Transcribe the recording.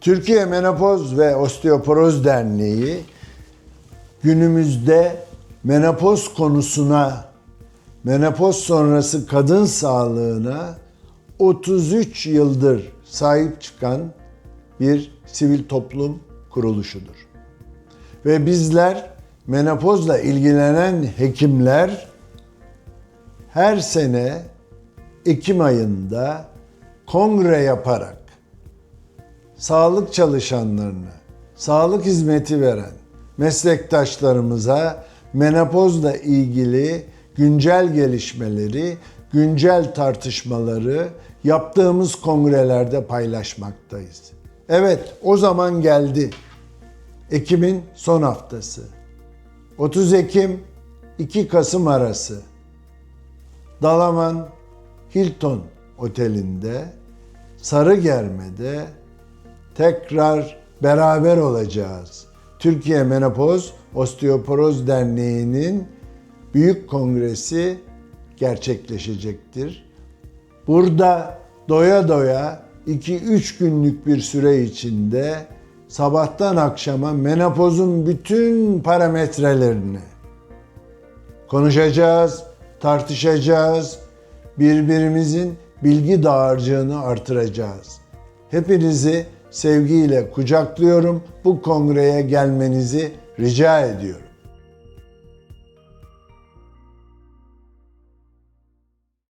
Türkiye Menopoz ve Osteoporoz Derneği günümüzde menopoz konusuna, menopoz sonrası kadın sağlığına 33 yıldır sahip çıkan bir sivil toplum kuruluşudur. Ve bizler menopozla ilgilenen hekimler her sene Ekim ayında kongre yaparak sağlık çalışanlarına, sağlık hizmeti veren meslektaşlarımıza menopozla ilgili güncel gelişmeleri, güncel tartışmaları yaptığımız kongrelerde paylaşmaktayız. Evet, o zaman geldi. Ekim'in son haftası. 30 Ekim 2 Kasım arası Dalaman Hilton Oteli'nde Sarıgerme'de tekrar beraber olacağız. Türkiye Menopoz Osteoporoz Derneği'nin büyük kongresi gerçekleşecektir. Burada doya doya 2-3 günlük bir süre içinde sabahtan akşama menopozun bütün parametrelerini konuşacağız, tartışacağız, birbirimizin bilgi dağarcığını artıracağız. Hepinizi sevgiyle kucaklıyorum. Bu kongreye gelmenizi rica ediyorum.